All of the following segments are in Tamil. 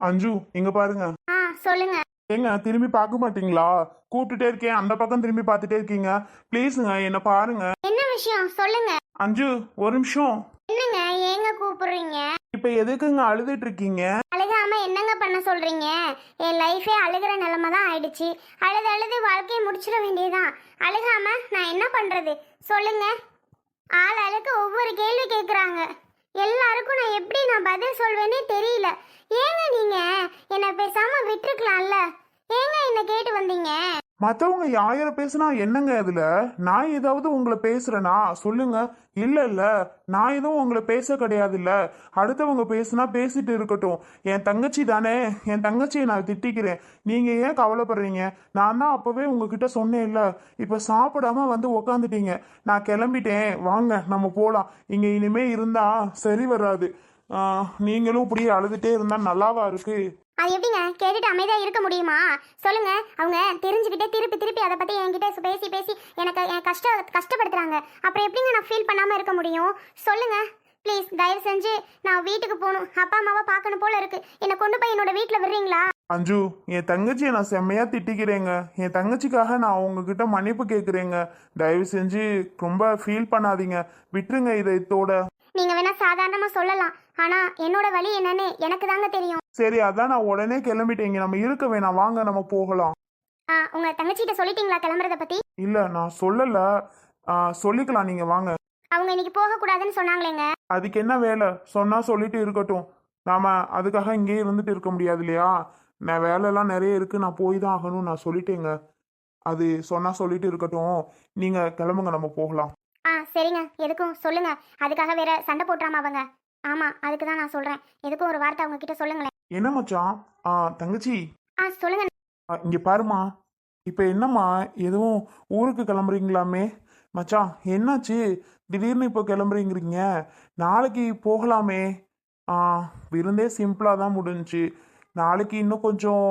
அஞ்சு இங்க பாருங்க. ஆ சொல்லுங்க. ஏங்க திரும்பி பார்க்க மாட்டீங்களா? கூப்பிட்டுட்டே இருக்கேன். அந்த பக்கம் திரும்பி பார்த்துட்டே இருக்கீங்க. ப்ளீஸுங்க என்ன பாருங்க. என்ன விஷயம்? சொல்லுங்க. அஞ்சு ஒரு நிமிஷம். என்னங்க ஏங்க கூப்பிடுறீங்க? இப்ப எதுக்குங்க அழுதுட்டு இருக்கீங்க? அழுகாம என்னங்க பண்ண சொல்றீங்க? என் லைஃபே அழுகிற நிலைமை தான் ஆயிடுச்சு. அழுது அழுது வாழ்க்கையை முடிச்சிட வேண்டியதுதான். அழுகாம நான் என்ன பண்றது? சொல்லுங்க. ஆள் ஆளுக்கு ஒவ்வொரு கேள்வி கேட்குறாங்க எல்லாருக்கும் நான் எப்படி நான் பதில் சொல்வேனே தெரியல. ஏங்க நீங்க? என்னை பேசாம விட்டுருக்கலாம்ல. ஏங்க என்ன கேட்டு வந்தீங்க? மற்றவங்க யாயிரம் பேசுனா என்னங்க அதுல நான் ஏதாவது உங்களை பேசுறேனா? சொல்லுங்க. இல்ல இல்ல. நான் எதுவும் உங்களை பேச கிடையாது இல்ல அடுத்தவங்க பேசுனா பேசிட்டு இருக்கட்டும். என் தங்கச்சி தானே. என் தங்கச்சியை நான் திட்டிக்கிறேன். நீங்க ஏன் கவலைப்படுறீங்க? நான் தான் அப்பவே உங்ககிட்ட சொன்னேன்ல. இப்ப சாப்பிடாம வந்து உக்காந்துட்டீங்க. நான் கிளம்பிட்டேன். வாங்க நம்ம போலாம். இங்க இனிமே இருந்தா சரி வராது. நீங்களும் இப்படியே அழுதுட்டே இருந்தா நல்லாவா இருக்கு? அது எப்படிங்க? கேட்டுட்டு அமைதியா இருக்க முடியுமா? சொல்லுங்க. அவங்க தெரிஞ்சுக்கிட்டே திருப்பி திருப்பி அதை பத்தி என்கிட்ட பேசி பேசி எனக்கு என் கஷ்ட கஷ்டப்படுத்துறாங்க. அப்புறம் எப்படிங்க நான் ஃபீல் பண்ணாம இருக்க முடியும்? சொல்லுங்க. ப்ளீஸ் தயவு செஞ்சு நான் வீட்டுக்கு போகணும். அப்பா அம்மாவை பார்க்கணும் போல இருக்கு. என்னை கொண்டு போய் என்னோட வீட்டில் விடுறீங்களா? அஞ்சு என் தங்கச்சியை நான் செம்மையா திட்டிக்கிறேங்க. என் தங்கச்சிக்காக நான் உங்ககிட்ட மன்னிப்பு கேட்குறேங்க தயவு செஞ்சு ரொம்ப ஃபீல் பண்ணாதீங்க. விட்டுருங்க இதை இதோட நீங்க வேணா சாதாரணமா சொல்லலாம். ஆனா என்னோட வழி என்னன்னு எனக்கு தாங்க தெரியும். சரி அதான் நான் உடனே கிளம்பிட்டேங்க நம்ம இருக்க வேணாம். வாங்க நம்ம போகலாம். ஆ, உங்க தங்கச்சிகிட்ட சொல்லிட்டீங்களா கிளம்புறத பத்தி? இல்ல நான் சொல்லல. ஆ, சொல்லிக்கலாம். நீங்க வாங்க. அவங்க இன்னைக்கு போக கூடாதுன்னு சொன்னாங்களேங்க. அதுக்கு என்ன வேலை? சொன்னா சொல்லிட்டு இருக்கட்டும். நாம அதுக்காக இங்கேயே இருந்துட்டு இருக்க முடியாது இல்லையா? நான் வேலைலாம் நிறைய இருக்கு. நான் போய் தான் ஆகணும் நான் சொல்லிட்டேங்க. அது சொன்னா சொல்லிட்டு இருக்கட்டும். நீங்க கிளம்புங்க. நம்ம போகலாம். ஆ சரிங்க. எதுக்கும் சொல்லுங்க. அதுக்காக வேற சண்டை போட்டுறாம அவங்க. ஆமா அதுக்கு தான் நான் சொல்றேன். எதுக்கும் ஒரு வார்த்தை அவங்க கிட்ட சொல்லுங்களேன். என்ன மச்சான்? ஆ தங்கச்சி? ஆ சொல்லுங்க. ஆ, இங்க பாருமா இப்போ என்னம்மா? எதுவும் ஊருக்கு கிளம்புறீங்களாமே? மச்சான் என்னாச்சு? திடீர்னு இப்போ கிளம்புறீங்கிறீங்க. நாளைக்கு போகலாமே. ஆ விருந்தே சிம்பிளாக தான் முடிஞ்சுச்சு. நாளைக்கு இன்னும் கொஞ்சம்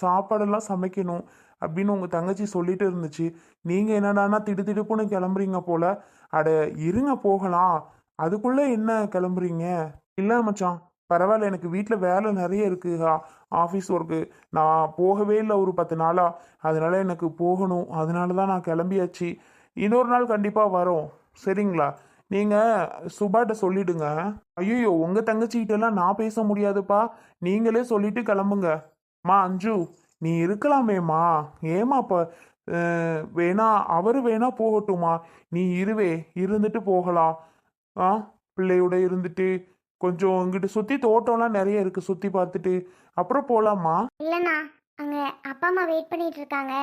சாப்பாடெல்லாம் சமைக்கணும் அப்படின்னு உங்கள் தங்கச்சி சொல்லிட்டு இருந்துச்சு. நீங்கள் என்னடான்னா திடுதிடுப்புன்னு கிளம்புறீங்க போல. அட இருங்க போகலாம். அதுக்குள்ளே என்ன கிளம்புறீங்க? இல்லை மச்சான் பரவாயில்ல எனக்கு வீட்டில் வேலை நிறைய இருக்குஹா ஆஃபீஸ் ஒர்க்கு நான் போகவே இல்லை ஒரு பத்து நாளாக அதனால எனக்கு போகணும். அதனால தான் நான் கிளம்பியாச்சு. இன்னொரு நாள் கண்டிப்பாக வரோம். சரிங்களா? நீங்கள் சுபாட்ட சொல்லிடுங்க. ஐயோ உங்கள் தங்கச்சிக்கிட்டலாம் நான் பேச முடியாதுப்பா. நீங்களே சொல்லிட்டு கிளம்புங்க. மா அஞ்சு நீ இருக்கலாமேம்மா. ஏமா இப்போ வேணா அவர் வேணா போகட்டுமா நீ இருவே இருந்துட்டு போகலாம். ஆ பிள்ளையோட இருந்துட்டு கொஞ்சம் இங்கிட்டு சுற்றி தோட்டம்லாம் நிறைய இருக்கு சுற்றி பார்த்துட்டு. அப்புறம் போகலாமா இல்லைண்ணா அங்க அப்பா அம்மா வெயிட் பண்ணிட்டு இருக்காங்க.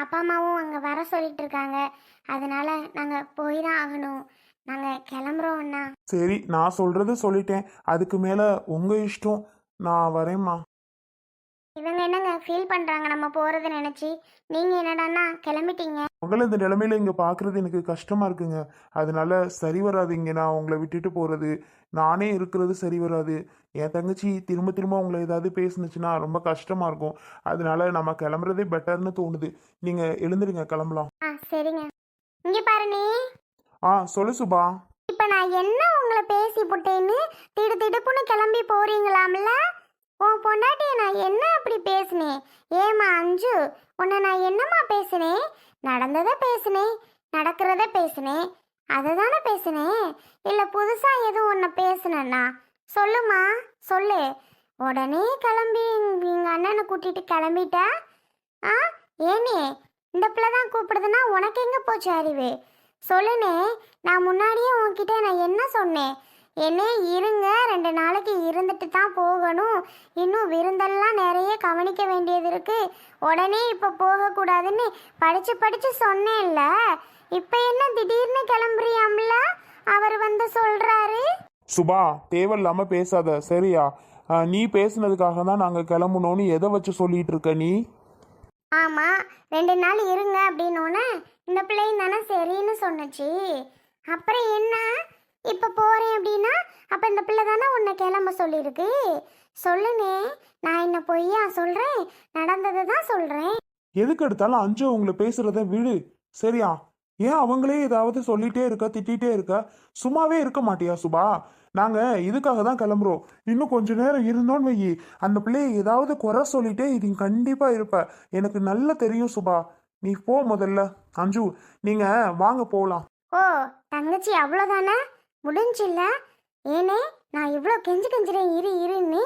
அப்பா அம்மாவும் அங்க வர சொல்லிட்டு இருக்காங்க. அதனால நாங்க போய் தான் ஆகணும். நாங்க கிளம்புறோம் அண்ணா. சரி நான் சொல்றது சொல்லிட்டேன். அதுக்கு மேலே உங்கள் இஷ்டம். நான் வரேம்மா. இவங்க என்னங்க ஃபீல் பண்றாங்க நம்ம போறது நினைச்சு? நீங்க என்னடான்னா கிளம்பிட்டீங்க? உங்களை இந்த நிலைமையில இங்கே பார்க்குறது எனக்கு கஷ்டமாக இருக்குங்க. அதனால சரி வராது இங்கே நான் உங்களை விட்டுட்டு போகிறது நானே இருக்கிறது சரி வராது. என் தங்கச்சி திரும்ப திரும்ப உங்களை ஏதாவது பேசுனுச்சுன்னா ரொம்ப கஷ்டமாக இருக்கும். அதனால நம்ம கிளம்புறதே பெட்டர்னு தோணுது. நீங்கள் எழுந்துருங்க கிளம்பலாம். ஆ சரிங்க. இங்க பாரு நீ. ஆ சொல்லு சுபா. இப்ப நான் என்ன உங்களை பேசி போட்டேன்னு திடு திடுப்புன்னு கிளம்பி போறீங்களாம்ல? உன் பொண்டாட்டிய நான் என்ன அப்படி பேசினேன் ஏமா அஞ்சு உன்னை நான் என்னம்மா பேசினேன் நடந்ததை பேசினேன் நடக்கிறத பேசினேன் அதை தானே பேசினேன் இல்லை புதுசா எதுவும் ஒன்று பேசினேன்னா? சொல்லுமா சொல்லு. உடனே கிளம்பி எங்கள் அண்ணனை கூட்டிட்டு கிளம்பிட்ட? ஆ ஏனே இந்த பிள்ளை தான் கூப்பிடுதுன்னா உனக்கு எங்கே போச்சு அறிவு? சொல்லுனே நான் முன்னாடியே உன்கிட்ட நான் என்ன சொன்னேன்? என்ன இருங்க ரெண்டு நாளைக்கு இருந்துட்டு தான் போகணும். இன்னும் விருந்தெல்லாம் நிறைய கவனிக்க வேண்டியது இருக்கு. உடனே இப்போ போகக்கூடாதுன்னு படிச்சு படிச்சு சொன்னேன்ல. இப்போ என்ன திடீர்னு கிளம்புறியாம்ல அவர் வந்து சொல்றாரு. சுபா தேவையில்லாமல் பேசாத சரியா? நீ பேசுனதுக்காக தான் நாங்கள் கிளம்பணும்னு எதை வச்சு சொல்லிட்டு இருக்க நீ? ஆமா ரெண்டு நாள் இருங்க அப்படின்னோடனே இந்த பிள்ளையும் தானே சரின்னு சொன்னுச்சு. அப்புறம் என்ன? இப்போ போறேன் அப்படின்னா அப்ப இந்த பிள்ளை தானே உன்னை கிளம்ப சொல்லியிருக்கு சொல்லுனே நான் என்ன பொய்யா சொல்றேன்? நடந்ததை தான் சொல்றேன். எதுக்கு எடுத்தாலும் அஞ்சு உங்களை பேசுறத விடு. சரியா? ஏன் அவங்களே ஏதாவது சொல்லிட்டே இருக்க திட்டிகிட்டே இருக்க? சும்மாவே இருக்க மாட்டியா சுபா? நாங்கள் இதுக்காக தான் கிளம்புறோம். இன்னும் கொஞ்ச நேரம் இருந்தோன்னு வையி. அந்த பிள்ளையை ஏதாவது குறை சொல்லிட்டே இது கண்டிப்பாக இருப்ப. எனக்கு நல்லா தெரியும் சுபா. நீ போ முதல்ல. அஞ்சு நீங்கள் வாங்க போகலாம் ஓ தங்கச்சி அவ்வளோதானே முடிஞ்சில்ல. ஏனே நான் இவ்வளோ கெஞ்சு கெஞ்சுறேன் இரு இருன்னு.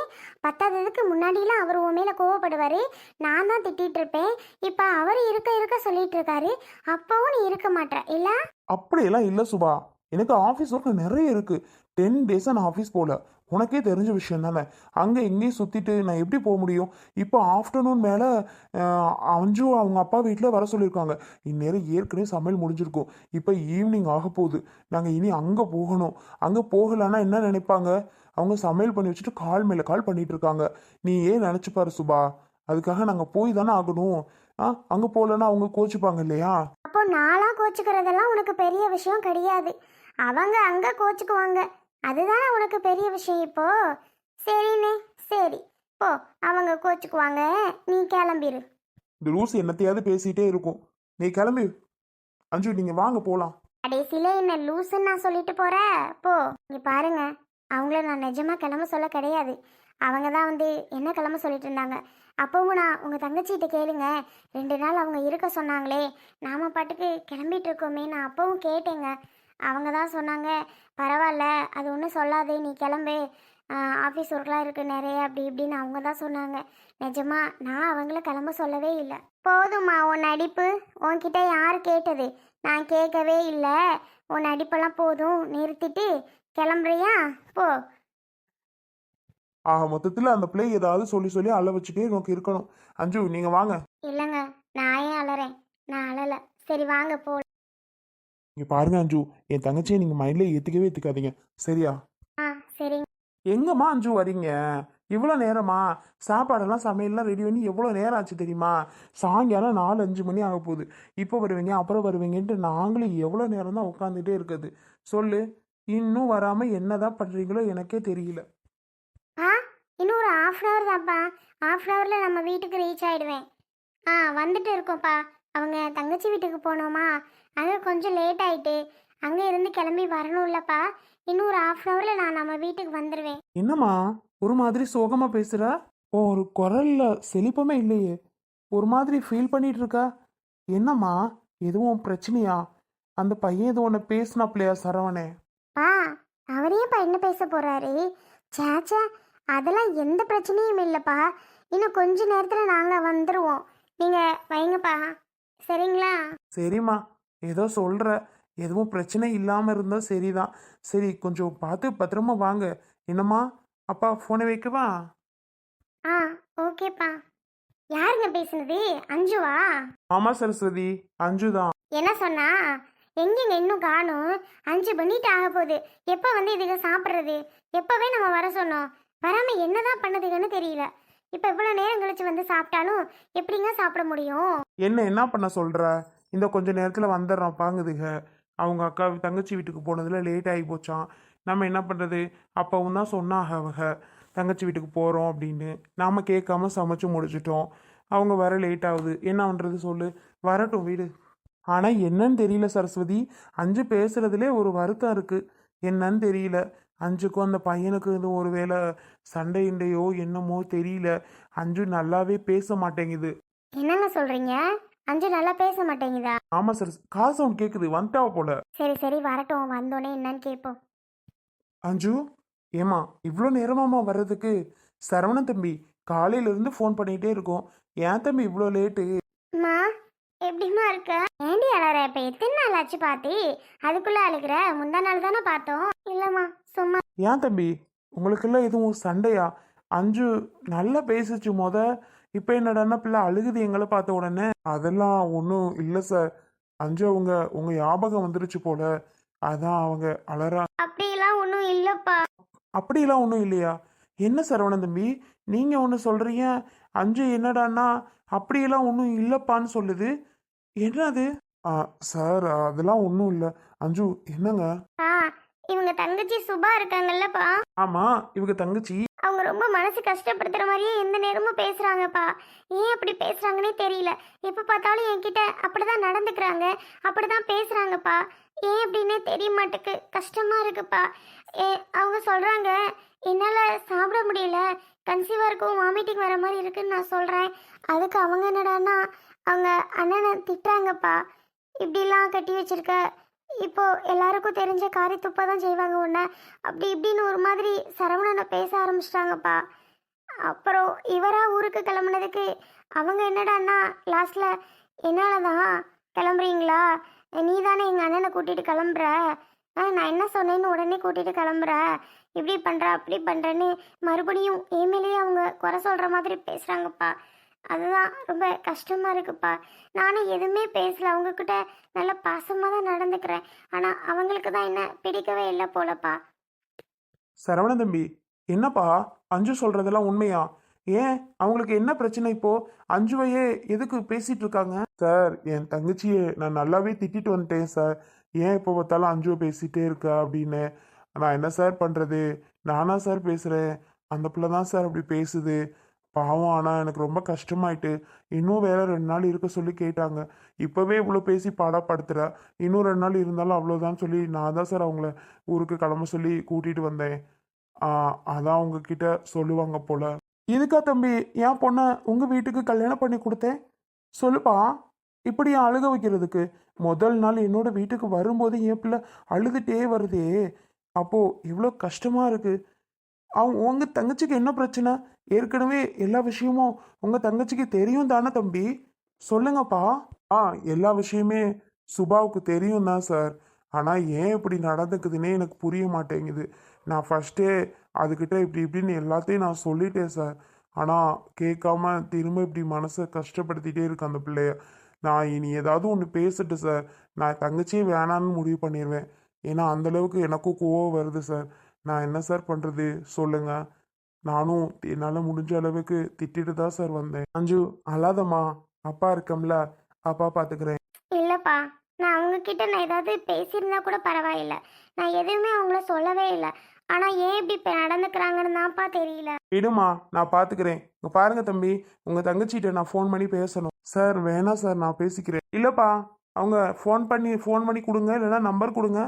பத்தாததுக்கு முன்னாடிலாம் அவர் உன் மேலே கோவப்படுவார். நான் தான் திட்டிகிட்டு இருப்பேன் இப்போ அவர் இருக்க இருக்க சொல்லிட்டு இருக்காரு அப்போவும் நீ இருக்க மாட்டேற இல்லை? அப்படியெல்லாம் இல்லை சுபா. எனக்கு ஆஃபீஸ் ஒர்க் நிறைய இருக்குது டென் டேஸாக நான் ஆஃபீஸ் போகல உனக்கே தெரிஞ்ச விஷயம் தானே? அங்கே எங்கேயும் சுற்றிட்டு நான் எப்படி போக முடியும்? இப்போ ஆஃப்டர்நூன் மேலே அஞ்சு அவங்க அப்பா வீட்டில் வர சொல்லியிருக்காங்க. இந்நேரம் ஏற்கனவே சமையல் முடிஞ்சிருக்கும். இப்போ ஈவினிங் ஆக போகுது. நாங்கள் இனி அங்கே போகணும். அங்கே போகலன்னா என்ன நினைப்பாங்க? அவங்க சமையல் பண்ணி வச்சுட்டு கால் மேலே கால் பண்ணிட்டு இருக்காங்க. நீ ஏன் நினச்சி பாரு சுபா. அதுக்காக நாங்கள் போய் தானே ஆகணும். ஆ அங்கே போகலன்னா அவங்க கோச்சிப்பாங்க இல்லையா? அப்போ நாளாக கோச்சிக்கிறதெல்லாம் உனக்கு பெரிய விஷயம் கிடையாது. அவங்க அங்கே கோச்சுக்குவாங்க. அதுதானே உனக்கு பெரிய விஷயம் இப்போ? சரிண்ணே சரி. போ அவங்க கோச்சுக்குவாங்க. நீ கிளம்பிரு. இந்த லூஸ் என்னத்தையாவது பேசிட்டே இருக்கும். நீ கிளம்பி. அஞ்சு நீங்க வாங்க போலாம். கடைசியில என்ன லூசுன்னு நான் சொல்லிட்டு போற? போ இங்க பாருங்க. அவங்கள நான் நிஜமா கிளம்ப சொல்ல கிடையாது. அவங்க தான் வந்து என்ன கிளம்ப சொல்லிட்டு இருந்தாங்க. அப்பவும் நான் உங்க தங்கச்சிகிட்ட கேளுங்க. ரெண்டு நாள் அவங்க இருக்க சொன்னாங்களே. நாம பாட்டுக்கு கிளம்பிட்டு இருக்கோமே நான் அப்பவும் கேட்டேங்க. அவங்க தான் சொன்னாங்க பரவாயில்ல அது ஒன்றும் சொல்லாதே நீ கிளம்பு. ஆஃபீஸ் ஒர்க்லாம் இருக்குது நிறைய அப்படி இப்படின்னு அவங்க தான் சொன்னாங்க. நிஜமா நான் அவங்கள கிளம்ப சொல்லவே இல்லை. போதும்மா உன் நடிப்பு உன்கிட்ட யார் கேட்டது? நான் கேட்கவே இல்லை. உன் நடிப்பெல்லாம் போதும் நிறுத்திட்டு கிளம்புறியா? போ. ஆக மொத்தத்தில் அந்த பிள்ளை ஏதாவது சொல்லி சொல்லி அழ வச்சுட்டே உனக்கு இருக்கணும் அஞ்சு நீங்க வாங்க. இல்லைங்க நான் ஏன் அலறேன் நான் அழலை. சரி வாங்க போ. இங்க பாருங்க அஞ்சு. என் தங்கச்சியை நீங்க மைண்ட்ல ஏத்துக்கவே ஏத்துக்காதீங்க. சரியா? ஆ சரிங்க. எங்கம்மா அஞ்சு வரீங்க? இவ்வளோ நேரமா? சாப்பாடெல்லாம் சமையல்லாம் ரெடி பண்ணி எவ்வளோ நேரம் ஆச்சு தெரியுமா? சாயங்காலம் நாலு அஞ்சு மணி ஆக போகுது. இப்போ வருவீங்க அப்புறம் வருவீங்கன்ட்டு நாங்களும் எவ்வளோ நேரம் தான் உட்காந்துட்டே இருக்குது. சொல்லு இன்னும் வராமல் என்னதான் பண்ணுறீங்களோ எனக்கே தெரியல. ஆ இன்னும் ஒரு ஆஃப் அன் ஹவர் தான்ப்பா. ஆஃப் அன் ஹவரில் நம்ம வீட்டுக்கு ரீச் ஆகிடுவேன் ஆ வந்துட்டு இருக்கோம்ப்பா. அவங்க தங்கச்சி வீட்டுக்கு போனோமா? அங்கே கொஞ்சம் லேட் ஆயிட்டு. அங்கே இருந்து கிளம்பி வரணும்லப்பா இன்னும் ஒரு ஆஃப் அன் ஹவரில் நான் நம்ம வீட்டுக்கு வந்துடுவேன் என்னம்மா? ஒரு மாதிரி சோகமா பேசுற? ஓ ஒரு குரல்ல செழிப்பமே இல்லையே. ஒரு மாதிரி ஃபீல் பண்ணிட்டு இருக்கா என்னம்மா? எதுவும் பிரச்சனையா? அந்த பையன் எதுவும் ஒன்று பேசினாப்லையா சரவணே? பா அவரையும் என்ன பேச போறாரு? சேச்சா அதெல்லாம் எந்த பிரச்சனையும் இல்லைப்பா. இன்னும் கொஞ்ச நேரத்தில் நாங்கள் வந்துடுவோம் நீங்கள் வைங்கப்பா. சரிங்களா? சரிம்மா. ஏதோ சொல்ற. எதுவும் பிரச்சனை இல்லாமல் இருந்தால் சரிதான். சரி கொஞ்சம் பார்த்து பத்திரமா வாங்க. என்னம்மா? அப்பா ஃபோனை வைக்கவா? ஆ ஓகேப்பா. யாருங்க பேசுனது? அஞ்சுவா? ஆமாம் சரஸ்வதி. அஞ்சு தான் என்ன சொன்னா? எங்கெங்க இன்னும் காணும்? அஞ்சு பண்ணிட்டு ஆக போகுது. எப்போ வந்து இதுக்கு சாப்பிட்றது? எப்போவே நம்ம வர சொன்னோம். வராம என்னதான் பண்ணதுங்கன்னு தெரியல. இப்போ இவ்வளோ நேரம் கழிச்சு வந்து சாப்பிட்டாலும் எப்படிங்க சாப்பிட முடியும்? என்ன என்ன பண்ண சொல்ற? இந்த கொஞ்ச நேரத்தில் வந்துடுறோம் பாங்குதுக. அவங்க அக்கா தங்கச்சி வீட்டுக்கு போனதில் லேட் ஆகி போச்சான் நம்ம என்ன பண்ணுறது அப்பவும் தான் சொன்னாங்க அவங்க தங்கச்சி வீட்டுக்கு போகிறோம் அப்படின்னு. நாம் கேட்காம சமைச்சு முடிச்சிட்டோம். அவங்க வர லேட் ஆகுது. என்ன பண்ணுறது சொல்லு? வரட்டும் வீடு. ஆனால் என்னன்னு தெரியல சரஸ்வதி. அஞ்சு பேசுகிறதுலே ஒரு வருத்தம் இருக்குது என்னன்னு தெரியல. அஞ்சுக்கும் அந்த பையனுக்கு இது ஒரு வேளை சண்டையிண்டையோ என்னமோ தெரியல. அஞ்சு நல்லாவே பேச மாட்டேங்குது. என்னங்க சொல்கிறீங்க அஞ்சு நல்லா பேச மாட்டேங்குதா? ஆமா சார். காசு ஒன்று கேட்குது வந்துட்டாவ போல. சரி சரி. வரட்டும். வந்தோடனே என்னன்னு கேட்போம் அஞ்சு ஏமா இவ்வளோ நேரமாம்மா வர்றதுக்கு? சரவண தம்பி காலையில இருந்து ஃபோன் பண்ணிகிட்டே இருக்கோம். ஏன் தம்பி இவ்வளோ லேட்டு அம்மா எப்படிம்மா இருக்க? ஏண்டி அழற? இப்ப எத்தனை நாள் ஆச்சு பாத்தி? அதுக்குள்ள அழுகிற? முந்தா நாள் தானே பார்த்தோம். இல்லம்மா சும்மா. ஏன் தம்பி? உங்களுக்கெல்லாம் எதுவும் சண்டையா? அஞ்சு நல்லா பேசிச்சு மொத. இப்போ என்னடான்னா பிள்ளை அழுகுது எங்களை பார்த்த உடனே. அதெல்லாம் ஒன்றும் இல்லை சார். அஞ்சு அவங்க உங்கள் ஞாபகம் வந்துருச்சு போல. அதான் அவங்க அலறா அப்படியெல்லாம் ஒன்றும் இல்லப்பா. அப்படிலாம் ஒன்றும் இல்லையா? என்ன சரவணன் தம்பி நீங்கள் ஒன்று சொல்கிறீங்க அஞ்சு என்னடான்னா அப்படியெல்லாம் ஒன்றும் இல்லைப்பான்னு சொல்லுது. என்னது? சார் அதெல்லாம் ஒன்றும் இல்லை. அஞ்சு என்னங்க? இவங்க தங்கச்சி சுபா இருக்காங்கல்லப்பா. ஆமாம் இவங்க தங்கச்சி. அவங்க ரொம்ப மனசு கஷ்டப்படுத்துற மாதிரியே எந்த நேரமும் பேசுறாங்கப்பா. ஏன் அப்படி பேசுறாங்கன்னே தெரியல. எப்ப பார்த்தாலும் என்கிட்ட அப்படிதான் நடந்துக்கிறாங்க அப்படிதான் பேசுறாங்கப்பா. ஏன் அப்படின்னே தெரிய மாட்டேக்கு. கஷ்டமா இருக்குப்பா. ஏ- அவங்க சொல்கிறாங்க என்னால் சாப்பிட முடியல. கன்சீவாக இருக்கும் வாமிட்டிங் வர மாதிரி இருக்குன்னு நான் சொல்கிறேன் அதுக்கு அவங்க என்னடான்னா அவங்க அண்ணனை திட்டுறாங்கப்பா. இப்படிலாம் கட்டி வச்சிருக்க இப்போ எல்லாருக்கும் தெரிஞ்ச காரி துப்பை தான் செய்வாங்க உன்னை அப்படி இப்படின்னு ஒரு மாதிரி சரவணனை பேச ஆரம்பிச்சிட்டாங்கப்பா அப்புறம் இவரா ஊருக்கு கிளம்புனதுக்கு அவங்க என்னடான்னா லாஸ்ட்ல என்னால தான் கிளம்புறீங்களா நீ தானே எங்கள் அண்ணனை கூட்டிகிட்டு கிளம்புற ஆ நான் என்ன சொன்னேன்னு உடனே கூட்டிகிட்டு கிளம்புற இப்படி பண்ணுற அப்படி பண்ணுறேன்னு மறுபடியும் ஏமேலேயே அவங்க குறை சொல்கிற மாதிரி பேசுகிறாங்கப்பா அதுதான் ரொம்ப கஷ்டமாக இருக்குப்பா. நானும் எதுவுமே பேசல. அவங்கக்கிட்ட நல்ல பாசமாக தான் நடந்துக்கிறேன். ஆனால் அவங்களுக்கு தான் என்ன பிடிக்கவே இல்லை போலப்பா. சரவண தம்பி என்னப்பா? அஞ்சு சொல்றதெல்லாம் உண்மையா? ஏன்? அவங்களுக்கு என்ன பிரச்சனை இப்போ? அஞ்சுவையே எதுக்கு பேசிட்டு இருக்காங்க? சார் என் தங்கச்சியை நான் நல்லாவே திட்டிட்டு வந்துட்டேன் சார். ஏன் இப்போ பார்த்தாலும் அஞ்சுவை பேசிட்டே இருக்கா அப்படின்னு. நான் என்ன சார் பண்றது? நானா சார் பேசுறேன். அந்த பிள்ளை தான் சார் அப்படி பேசுது. பாவம். ஆனால் எனக்கு ரொம்ப கஷ்டமாயிட்டு இன்னும் வேற ரெண்டு நாள் இருக்க சொல்லி கேட்டாங்க. இப்போவே இவ்வளோ பேசி பாடப்படுத்துறா? இன்னும் ரெண்டு நாள் இருந்தாலும் அவ்வளோதான் சொல்லி நான் தான் சார் அவங்கள ஊருக்கு கிளம்ப சொல்லி கூட்டிட்டு வந்தேன். அதான் உங்ககிட்ட சொல்லுவாங்க போல. இதுக்கா தம்பி என் பொண்ணை உங்கள் வீட்டுக்கு கல்யாணம் பண்ணி கொடுத்தேன்? சொல்லுப்பா இப்படி ஏன் அழுக வைக்கிறதுக்கு? முதல் நாள் என்னோட வீட்டுக்கு வரும்போது என் பிள்ளை அழுதுகிட்டே வருதே. அப்போது இவ்வளோ கஷ்டமாக இருக்குது அவங்க உங்கள் தங்கச்சிக்கு என்ன பிரச்சனை? ஏற்கனவே எல்லா விஷயமும் உங்க தங்கச்சிக்கு தெரியும் தானே தம்பி? சொல்லுங்கப்பா. ஆ எல்லா விஷயமே சுபாவுக்கு தெரியும் தான் சார். ஆனால் ஏன் இப்படி நடந்துக்குதுன்னே எனக்கு புரிய மாட்டேங்குது. நான் ஃபஸ்ட்டே அதுக்கிட்ட இப்படி இப்படின்னு எல்லாத்தையும் நான் சொல்லிட்டேன் சார். ஆனால் கேட்காம திரும்ப இப்படி மனசை கஷ்டப்படுத்திட்டே இருக்கு அந்த பிள்ளைய. நான் இனி ஏதாவது ஒன்று பேசட்டு சார். நான் தங்கச்சியே வேணான்னு முடிவு பண்ணிடுவேன் ஏன்னா அந்தளவுக்கு எனக்கும் கோவம் வருது சார். நான் என்ன சார் பண்ணுறது சொல்லுங்கள் நானும் என்னால் முடிஞ்ச அளவுக்கு திட்டிட்டு தான் சார் வந்தேன். அஞ்சு அழாதம்மா. அப்பா இருக்கம்ல. அப்பா பார்த்துக்கிறேன் இல்லைப்பா. நான் அவங்க கிட்ட நான் ஏதாவது பேசியிருந்தா கூட பரவாயில்ல. நான் எதுவுமே அவங்கள சொல்லவே இல்லை. ஆனால் ஏன் இப்படி இப்போ நடந்துக்கிறாங்கன்னு தான்ப்பா தெரியல. விடுமா நான் பார்த்துக்கிறேன் இங்க பாருங்க தம்பி. உங்க தங்கச்சிட்ட நான் ஃபோன் பண்ணி பேசணும். சார் வேணாம் சார். நான் பேசிக்கிறேன். இல்லப்பா. அவங்க ஃபோன் பண்ணி ஃபோன் பண்ணி கொடுங்க. இல்லைன்னா நம்பர் கொடுங்க.